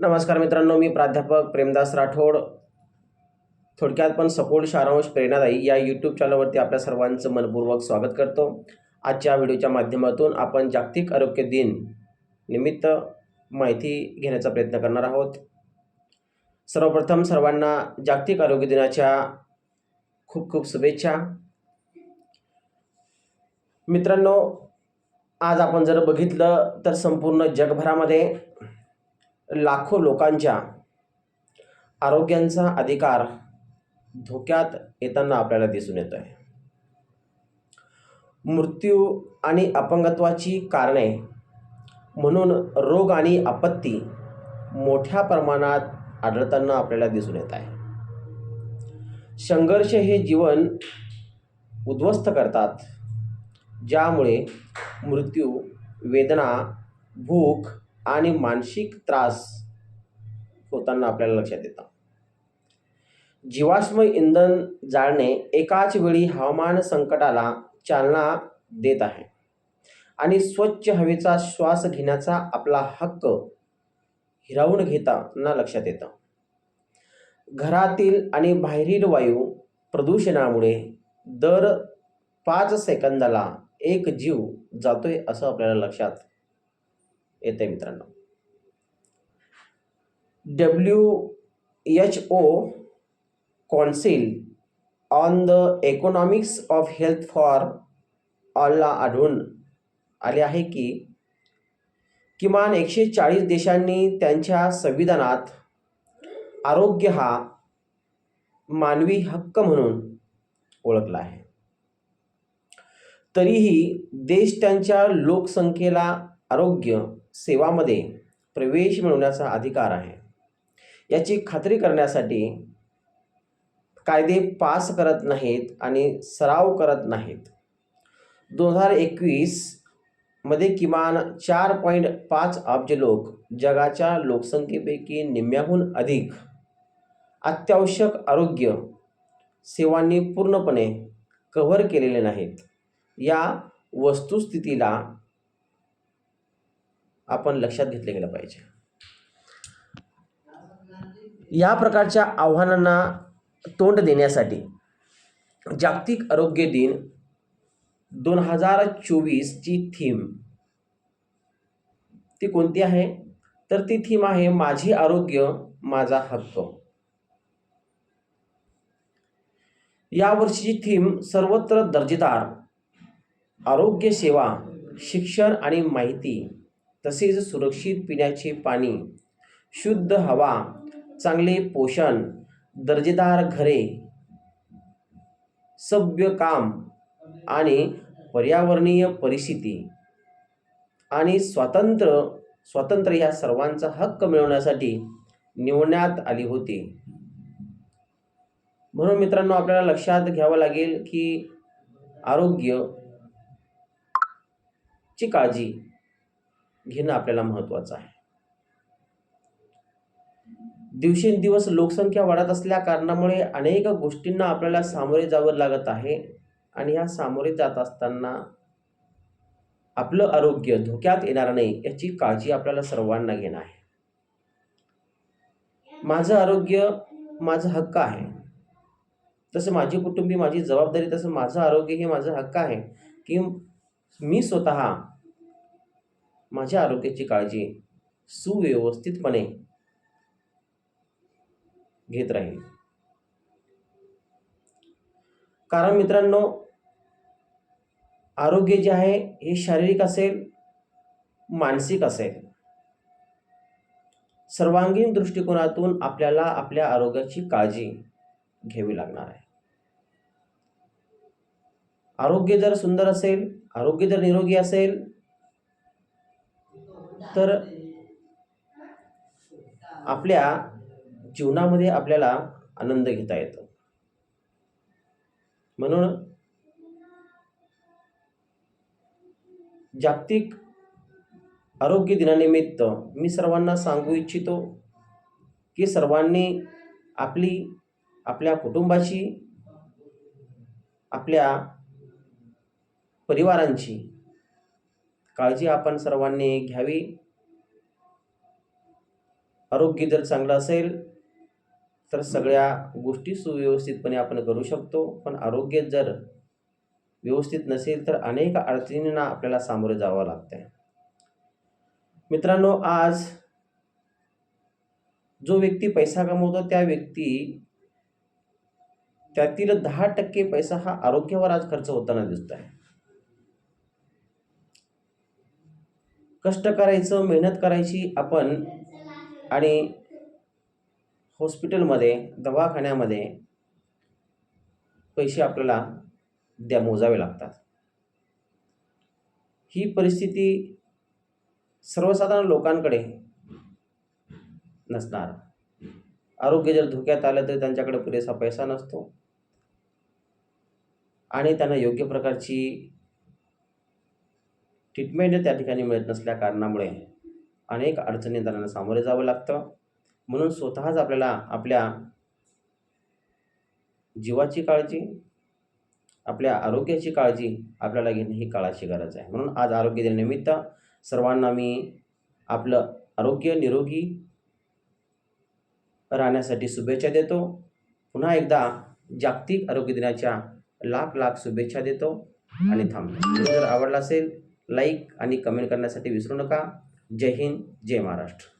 नमस्कार मित्रांनो मी प्राध्यापक प्रेमदास राठोड. थोडक्यात पण सपोर्ट सारांश प्रेरणादायी या यूट्यूब चॅनलवरती आपल्या सर्वांचं मनपूर्वक स्वागत करतो. आजच्या व्हिडिओच्या माध्यमातून आपण जागतिक आरोग्य दिन निमित्त माहिती घेण्याचा प्रयत्न करणार आहोत. सर्वप्रथम सर्वांना जागतिक आरोग्य दिनाच्या खूप खूप शुभेच्छा. मित्रांनो आज आपण जर बघितलं तर संपूर्ण जगभरामध्ये लाखो लोकांच्या आरोग्यांचा अधिकार धोक्यात येताना आपल्याला दिसून येत आहे. मृत्यू आणि अपंगत्वाची कारणे म्हणून रोग आणि आपत्ती मोठ्या प्रमाणात आढळताना आपल्याला दिसून येत आहे. संघर्ष हे जीवन उद्ध्वस्त करतात ज्यामुळे मृत्यू वेदना भूक आणि मानसिक त्रास होताना आपल्याला लक्षात येतं. जीवाश्म इंधन जाळणे एकाच वेळी हवामान संकटाला चालना देत आहे. आणि स्वच्छ हवेचा श्वास घेण्याचा आपला हक्क हिरावून घेताना लक्षात येतं. घरातील आणि बाहेरील वायू प्रदूषणामुळे दर पाच सेकंदाला एक जीव जातोय असं आपल्याला लक्षात येते मित्रांनो. W H O council on the economics of health for ऑलला आढळून आले आहे की किमान एकशे चाळीस देशांनी त्यांच्या संविधानात आरोग्य हा मानवी हक्क म्हणून ओळखला आहे. तरीही देश त्यांच्या लोकसंख्येला आरोग्य सेवामध्ये प्रवेश मिळवण्याचा अधिकार आहे. याची खात्री करण्यासाठी कायदे पास करत नाहीत आणि सराव करत नाहीत. दोन हजार एकवीसमध्ये किमान चार पॉईंट पाच अब्ज लोक जगाच्या लोकसंख्येपैकी निम्म्याहून अधिक अत्यावश्यक आरोग्य सेवांनी पूर्णपणे कव्हर केलेले नाहीत. या वस्तुस्थितीला आपण लक्षात घेतले गेलं पाहिजे. या प्रकारच्या आव्हानांना तोंड देण्यासाठी जागतिक आरोग्य दिन दोन हजार चोवीसची थीम ती कोणती आहे? तर ती थीम आहे माझी आरोग्य माझा हक्क. यावर्षीची थीम सर्वत्र दर्जेदार. आरोग्य सेवा शिक्षण आणि माहिती. तसेच सुरक्षित पिण्याचे पाणी शुद्ध हवा चांगले पोषण दर्जेदार घरे सभ्य काम आणि पर्यावरणीय परिस्थिती आणि स्वातंत्र्य स्वातंत्र्य या सर्वांचा हक्क मिळवण्यासाठी निवडण्यात आली होती. म्हणून मित्रांनो आपल्याला लक्षात घ्यावं लागेल की आरोग्य ची काळजी घेणं आपल्याला महत्त्वाचं आहे. दिवसेंदिवस लोकसंख्या वाढत असल्या कारणामुळे अनेक गोष्टींना आपल्याला सामोरे जावं लागत आहे आणि ह्या सामोरे जात असताना आपलं आरोग्य धोक्यात येणार नाही याची काळजी आपल्याला सर्वांना घेणं आहे. माझं आरोग्य माझा हक्क आहे. तसं माझी कुटुंबी माझी जबाबदारी तसं माझं आरोग्य हे माझं हक्क आहे की मी स्वतः माझ्या आरोग्याची काळजी सुव्यवस्थितपणे घेत राहील कारण मित्रांनो आरोग्य जे आहे हे शारीरिक असेल मानसिक असेल सर्वांगीण दृष्टिकोनातून आपल्याला आपल्या आरोग्याची काळजी घ्यावी लागणार आहे. आरोग्य जर सुंदर असेल आरोग्य जर निरोगी असेल तर आपल्या जीवनामध्ये आपल्याला आनंद घेता येतो. म्हणून जागतिक आरोग्य दिनानिमित्त मी सर्वांना सांगू इच्छितो की सर्वांनी आपली आपल्या कुटुंबाची आपल्या परिवारांची काळजी आपण सर्वांनी घ्यावी. आरोग्य जर चांगलं असेल तर सगळ्या गोष्टी सुव्यवस्थितपणे आपण करू शकतो. पण आरोग्य जर व्यवस्थित नसेल तर अनेक अडचणींना आपल्याला सामोरे जावं लागतं मित्रांनो आज जो व्यक्ती पैसा कमवतो त्या व्यक्ती त्यातील दहा टक्के पैसा हा आरोग्यावर आज खर्च होताना दिसत आहे कष्ट करायचं मेहनत करायची आपण आणि हॉस्पिटलमध्ये दवाखान्यामध्ये पैसे आपल्याला द्या मोजावे लागतात. ही परिस्थिती सर्वसाधारण लोकांकडे नसणार. आरोग्य जर धोक्यात आलं तर त्यांच्याकडे पुरेसा पैसा नसतो. आणि त्यांना योग्य प्रकारची ट्रीटमेंट त्या ठिकाणी मिळत नसल्या कारणामुळे अनेक अडचणी त्यांना सामोरे जावं लागतं. म्हणून स्वतःच आपल्याला आपल्या जीवाची काळजी आपल्या आरोग्याची काळजी आपल्याला घेणं ही काळाची गरज आहे. म्हणून आज आरोग्य दिनानिमित्त सर्वांना मी आपलं आरोग्य निरोगी राहण्यासाठी शुभेच्छा देतो. पुन्हा एकदा जागतिक आरोग्य दिनाच्या लाख लाख शुभेच्छा देतो. आणि थांबतो. जर आवडला असेल लाईक आणि कमेंट करण्यासाठी विसरू नका. जय हिंद जय महाराष्ट्र.